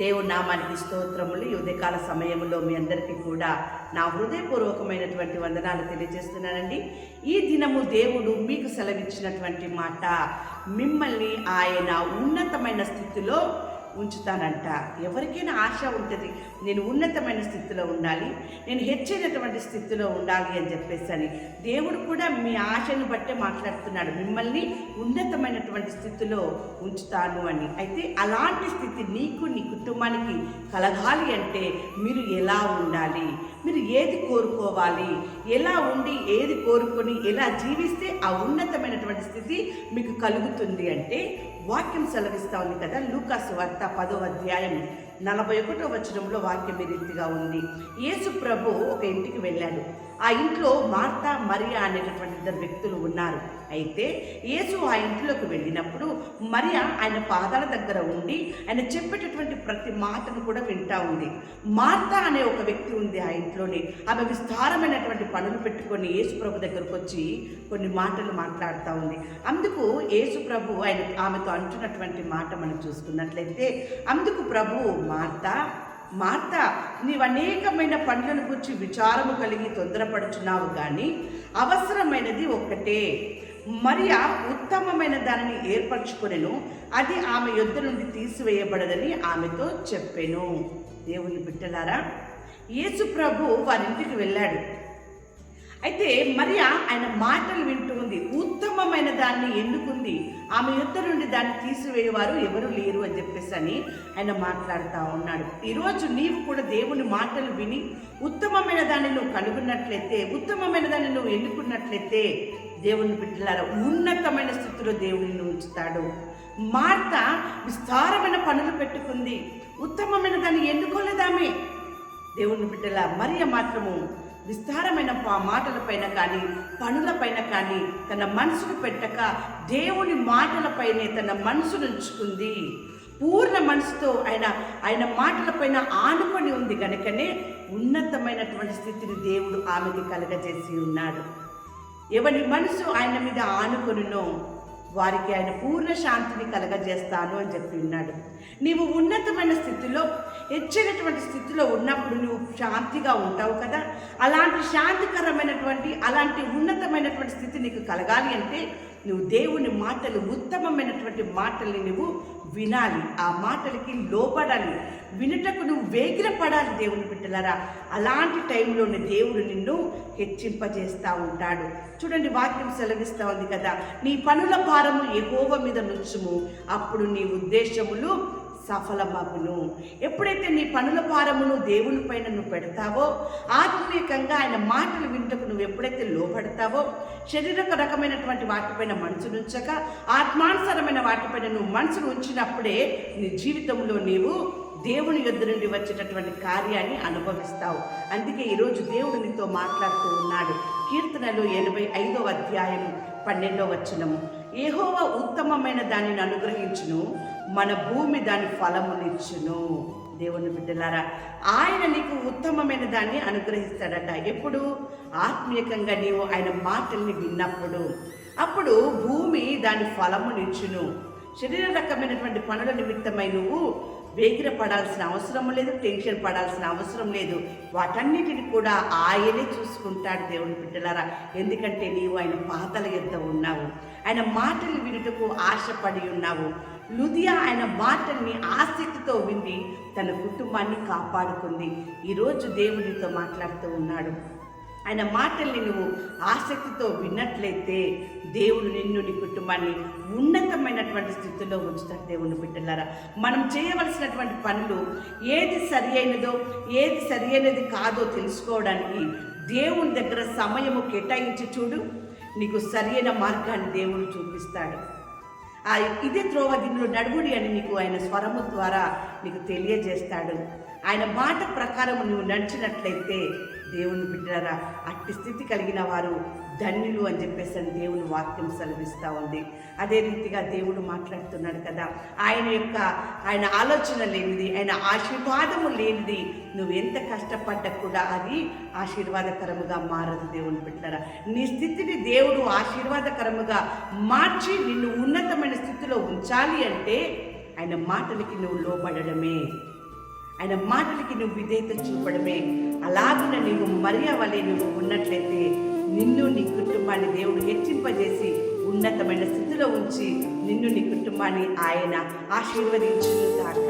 దేవుడి నామానికి స్తోత్రములు. ఈ ఉదయకాల సమయంలో మీ అందరికీ కూడా నా హృదయపూర్వకమైనటువంటి వందనాలు తెలియజేస్తున్నానండి. ఈ దినము దేవుడు మీకు సెలవిచ్చినటువంటి మాట మిమ్మల్ని ఆయన ఉన్నతమైన స్థితిలో ఉంచుతానంట. ఎవరికైనా ఆశ ఉంటుంది నేను ఉన్నతమైన స్థితిలో ఉండాలి నేను హెచ్చైనటువంటి స్థితిలో ఉండాలి అని చెప్పేసి అని దేవుడు కూడా మీ ఆశను బట్టే మాట్లాడుతున్నాడు. మిమ్మల్ని ఉన్నతమైనటువంటి స్థితిలో ఉంచుతాను అని. అయితే అలాంటి స్థితి నీకు నీ కుటుంబానికి కలగాలి అంటే మీరు ఎలా ఉండాలి? మీరు ఏది కోరుకోవాలి? ఎలా ఉండి ఏది కోరుకొని ఎలా జీవిస్తే ఆ ఉన్నతమైనటువంటి స్థితి మీకు కలుగుతుంది అంటే వాక్యం సెలవిస్తా ఉంది కదా లూకాసు వార్త పదో అధ్యాయం నలభై ఒకటో వచనంలో వాక్యం ఈ రీతిగా ఉంది. యేసు ప్రభు ఒక ఇంటికి వెళ్ళాడు. ఆ ఇంట్లో మార్తా మరియా అనేటటువంటి ఇద్దరు వ్యక్తులు ఉన్నారు. అయితే యేసు ఆ ఇంట్లోకి వెళ్ళినప్పుడు మరియా ఆయన పాదాల దగ్గర ఉండి ఆయన చెప్పేటటువంటి ప్రతి మాటను కూడా వింటా ఉంది. మార్తా అనే ఒక వ్యక్తి ఉంది ఆ ఇంట్లోనే. ఆమె విస్తారమైనటువంటి పనులు పెట్టుకొని యేసు ప్రభు దగ్గరకు వచ్చి కొన్ని మాటలు మాట్లాడుతూ ఉంది. అందుకు యేసు ప్రభు ఆయన ఆమెతో అంటున్నటువంటి మాట మనం చూసుకున్నట్లయితే అందుకు ప్రభు మార్తా? మార్త నీవు అనేకమైన పనులను గురించి విచారము కలిగి తొందరపడుచున్నావు కానీ అవసరమైనది ఒక్కటే. మరియా ఉత్తమమైన దానిని ఏర్పరచుకునేను అది ఆమె యొద్ద నుండి తీసివేయబడదని ఆమెతో చెప్పెను. దేవుని బిడ్డలారా యేసు ప్రభు వారింటికి వెళ్ళాడు. అయితే మరియా ఆయన మాటలు వింటూ ఉంది ఉత్తమమైన దాన్ని ఎన్నుకుంది. ఆమె యుద్ధ నుండి దాన్ని తీసివేయవారు ఎవరు లేరు అని చెప్పేసి అని ఆయన మాట్లాడుతూ ఉన్నాడు. ఈరోజు నీవు కూడా దేవుని మాటలు విని ఉత్తమమైన దాన్ని నువ్వు కనుగొన్నట్లయితే ఉత్తమమైన దాన్ని నువ్వు ఎన్నుకున్నట్లయితే దేవుని బిడ్డలారా ఉన్నతమైన స్థితిలో దేవుడిని ఉంచుతాడు. మార్త విస్తారమైన పనులు పెట్టుకుంది. ఉత్తమమైన దాన్ని ఎన్నుకోలేదామే దేవుని బిడ్డల మరియ మాత్రము విస్తారమైన పా- మాటలపైన కానీ పనులపైన కానీ తన మనసును పెట్టక దేవుని మాటలపైనే తన మనసును ఉంచుకుంది పూర్ణ మనసుతో ఆయన ఆయన మాటలపైన ఆనుకొని ఉంది. కనుకనే ఉన్నతమైనటువంటి స్థితిని దేవుడు ఆమెకి కలగజేసి ఉన్నాడు. ఎవరి మనసు ఆయన మీద ఆనుకొనునో వారికి ఆయన పూర్ణ శాంతిని కలగజేస్తాను అని చెప్పి ఉన్నాడు నీవు ఉన్నతమైన స్థితిలో హెచ్చినటువంటి స్థితిలో ఉన్నప్పుడు నువ్వు శాంతిగా ఉంటావు కదా. అలాంటి శాంతికరమైనటువంటి అలాంటి ఉన్నతమైనటువంటి స్థితి నీకు కలగాలి అంటే నువ్వు దేవుని మాటలు ఉత్తమమైనటువంటి మాటల్ని నువ్వు వినాలి. ఆ మాటలకి లోపడాలి వినుటకు నువ్వు వేగిరపడాలి దేవుని బిడ్డలారా. అలాంటి టైంలోనే దేవుడు నిన్ను హెచ్చింపజేస్తూ ఉంటాడు. చూడండి వాక్యం సెలవిస్తూ ఉంది కదా. నీ పనుల భారము ఎగోవ మీద నుంచుము. అప్పుడు నీ ఉద్దేశములు సఫలమగును. ఎప్పుడైతే నీ పనుల భారమును దేవుని పైన నువ్వు పెడతావో ఆత్మీయకంగా ఆయన మాటలు వింటకు నువ్వు ఎప్పుడైతే లోపడతావో శరీరక రకమైనటువంటి వాటిపైన మనసు ఉంచక ఆత్మానుసరమైన వాటిపైన నువ్వు మనసును ఉంచినప్పుడే నీ జీవితంలో నీవు దేవుని యొద్ నుండి వచ్చేటటువంటి కార్యాన్ని అనుభవిస్తావు. అందుకే ఈరోజు దేవుడు నీతో మాట్లాడుతూ ఉన్నాడు. కీర్తనలు ఎనభై ఐదవ అధ్యాయం పన్నెండవ వచనము. ఏహోవ ఉత్తమమైన దానిని అనుగ్రహించును. మన భూమి దాని ఫలమునిచ్చును. దేవుని బిడ్డలారా ఆయన నీకు ఉత్తమమైన దాన్ని అనుగ్రహిస్తాడట. ఎప్పుడు? ఆత్మీయకంగా నీవు ఆయన మాటల్ని విన్నప్పుడు. అప్పుడు భూమి దాని ఫలమునిచ్చును. శరీర రకమైనటువంటి పనుల నిమిత్తమై నువ్వు వేగిర పడాల్సిన అవసరం లేదు టెన్షన్ పడాల్సిన అవసరం లేదు. వాటన్నిటిని కూడా ఆయనే చూసుకుంటాడు దేవుని బిడ్డలారా. ఎందుకంటే నీవు ఆయన పాతల యొద్ద ఉన్నావు. ఆయన మాటలు వినుటకు ఆశపడి ఉన్నావు. లుదియా ఆయన మాటల్ని ఆసక్తితో విని తన కుటుంబాన్ని కాపాడుకుంది. ఈరోజు దేవుడితో మాట్లాడుతూ ఉన్నాడు. ఆయన మాటల్ని నువ్వు ఆసక్తితో విన్నట్లయితే దేవుడు నిన్ను నీ కుటుంబాన్ని ఉన్నతమైనటువంటి స్థితిలో ఉంచుతాడు దేవుని బిడ్డలారా. మనం చేయవలసినటువంటి పనులు ఏది సరి అయినదో ఏది సరి అయినది కాదో తెలుసుకోవడానికి దేవుని దగ్గర సమయము కేటాయించి చూడు. నీకు సరి అయిన మార్గాన్ని దేవుడు చూపిస్తాడు. ఇదే త్రోవ దీనిలో నడుగుడి అని నీకు ఆయన స్వరము ద్వారా నీకు తెలియజేస్తాడు. ఆయన మాట ప్రకారం నువ్వు నడిచినట్లయితే దేవుని బిడ్డరా అట్టి స్థితి కలిగిన వారు ధన్యులు అని చెప్పేసి అని దేవుని వాక్యం సెలవిస్తూ ఉంది. అదే రీతిగా దేవుడు మాట్లాడుతున్నాడు కదా ఆయన యొక్క ఆయన ఆలోచన లేనిది ఆయన ఆశీర్వాదము లేనిది నువ్వు ఎంత కష్టపడ్డా కూడా అది ఆశీర్వాదకరముగా మారదు దేవుని బిడ్డరా నీ స్థితిని దేవుడు ఆశీర్వాదకరముగా మార్చి నిన్ను ఉన్నతమైన స్థితిలో ఉంచాలి అంటే ఆయన మాటలకి నువ్వు లోబడమే ఆయన మాటలకి నువ్వు విధేయత చూపడమే. అలాగున నీవు మరియా వలె నువ్వు ఉన్నట్లయితే నిన్ను నీ కుటుంబాన్ని దేవుడు హెచ్చింపజేసి ఉన్నతమైన స్థితిలో ఉంచి నిన్ను నీ కుటుంబాన్ని ఆయన ఆశీర్వదించును కాక